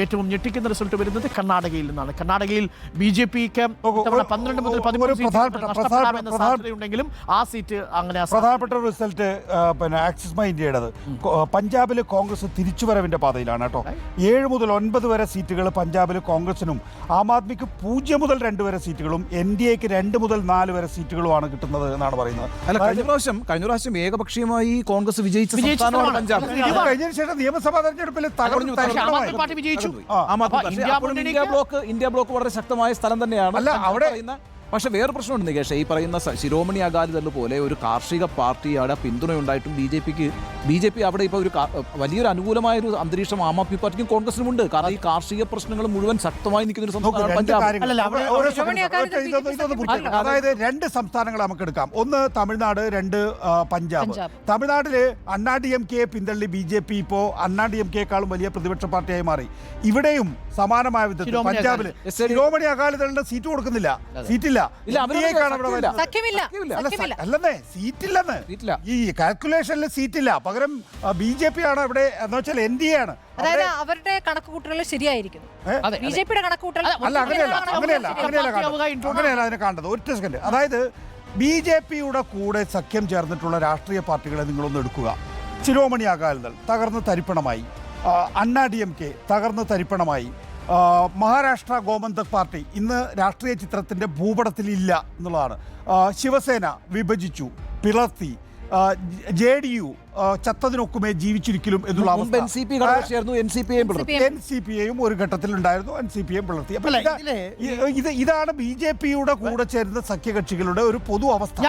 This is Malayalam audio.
ഏറ്റവും ഞെട്ടിക്കുന്ന റിസൾട്ട് വരുന്നത് കർണാടകയിൽ നിന്നാണ്. കർണാടകയിൽ ബി ജെ പിക്ക് പന്ത്രണ്ട് മുതൽ ഒരു പതിമൂന്ന് ആ സീറ്റ് അങ്ങനെ പ്രധാനപ്പെട്ട റിസൾട്ട് പിന്നെ ആക്സിസ് മൈ ഇന്ത്യയുടേത് പഞ്ചാബിൽ കോൺഗ്രസ് തിരിച്ചുവരവിന്റെ പാതയിലാണ് കേട്ടോ. ഏഴ് മുതൽ ഒൻപത് വരെ സീറ്റുകൾ പഞ്ചാബിൽ കോൺഗ്രസിനും ആം ആദ്മിക്ക് പൂജ്യം മുതൽ രണ്ട് വരെ സീറ്റുകളും എൻ ഡി എക്ക് രണ്ട് മുതൽ നാല് വരെ സീറ്റുകളുമാണ് കിട്ടുന്നത് എന്നാണ് പറയുന്നത്. അല്ല കഴിഞ്ഞ പ്രാവശ്യം കഴിഞ്ഞ പ്രാവശ്യം ഏകപക്ഷീയമായി കോൺഗ്രസ് വിജയിച്ച പഞ്ചാബ്. ഇത് കഴിഞ്ഞതിന് ശേഷം നിയമസഭാ തെരഞ്ഞെടുപ്പിൽ തകർന്നു പക്ഷേ ആം. പക്ഷേ ഇന്ത്യ ബ്ലോക്ക് ഇന്ത്യ ബ്ലോക്ക് വളരെ ശക്തമായ സ്ഥലം തന്നെയാണ് അല്ല, അവിടെ- പക്ഷെ വേറെ പ്രശ്നമുണ്ട് നികേഷ്. ഈ പറയുന്ന ശിരോമണി അകാലിദൾ പോലെ ഒരു കാർഷിക പാർട്ടിയുടെ പിന്തുണയുണ്ടായിട്ടും ബി ജെ പിക്ക് ബി ജെ പി അവിടെ ഇപ്പോൾ ഒരു വലിയൊരു അനുകൂലമായ ഒരു അന്തരീക്ഷം ആം ആദ്മി പാർട്ടിക്കും കോൺഗ്രസിനും ഉണ്ട്. കാരണം ഈ കാർഷിക പ്രശ്നങ്ങൾ മുഴുവൻ ശക്തമായി നിൽക്കുന്ന ഒരു സംസ്ഥാനം സംസ്ഥാനമാണ് പഞ്ചാബ്. അതായത് രണ്ട് സംസ്ഥാനങ്ങൾ നമുക്ക് എടുക്കാം ഒന്ന് തമിഴ്നാട് രണ്ട് പഞ്ചാബ്. തമിഴ്നാട്ടിൽ അണ്ണാ ഡി എം കെ പിന്തള്ളി ബി ജെ പി ഇപ്പോ അണ്ണാ ഡി എം കെക്കാളും വലിയ പ്രതിപക്ഷ പാർട്ടിയായി മാറി. ഇവിടെയും സമാനമായ വിധത്തിൽ പഞ്ചാബിൽ. ശിരോമണി അകാലിദളിന്റെ സീറ്റ് കൊടുക്കുന്നില്ല. സീറ്റില്ല. ഇല്ല, സ- അല്ലെന്നേ സീറ്റില്ലെന്ന്. ഈ കാൽക്കുലേഷനിൽ സീറ്റില്ല. പകരം ബി ജെ പി ആണ് ഇവിടെ എന്ന് വെച്ചാൽ എൻ ഡി എ ആണ്. അതായത് അവരുടെ കണക്കുകൂട്ടലുകൾ ശരിയായിരിക്കും ബി ജെ പിയുടെ കണക്കുകൂട്ടൽ അല്ല, അങ്ങനെയല്ല അങ്ങനെയല്ല അങ്ങനെയല്ല. അങ്ങനെയല്ല അതിനെ കണ്ടത്. ഒറ്റ സെക്കൻഡ്. അതായത് ബി ജെ പിയുടെ കൂടെ സഖ്യം ചേർന്നിട്ടുള്ള രാഷ്ട്രീയ പാർട്ടികളെ നിങ്ങളൊന്ന് എടുക്കുക. ശിരോമണി അകാലിദൾ തകർന്ന് തരിപ്പണമായി. അണ്ണാ ഡി എം കെ തകർന്ന് തരിപ്പണമായി. മഹാരാഷ്ട്ര ഗോമന്തക് പാർട്ടി ഇന്ന് രാഷ്ട്രീയ ചിത്രത്തിന്റെ ഭൂപടത്തിൽ ഇല്ല എന്നുള്ളതാണ് ശിവസേന വിഭജിച്ചു പിളർത്തി ജെ ഡി യു ചത്തതിനൊക്കുമേ ജീവിച്ചിരിക്കലും എന്നുള്ള എൻ സി പി ഐയും ഒരു ഘട്ടത്തിൽ ഉണ്ടായിരുന്നു എൻ സി പി എം പിളർത്തി. അപ്പൊ ഇത് ഇതാണ് ബി ജെ പിയുടെ കൂടെ ചേരുന്ന സഖ്യകക്ഷികളുടെ ഒരു പൊതു അവസ്ഥ.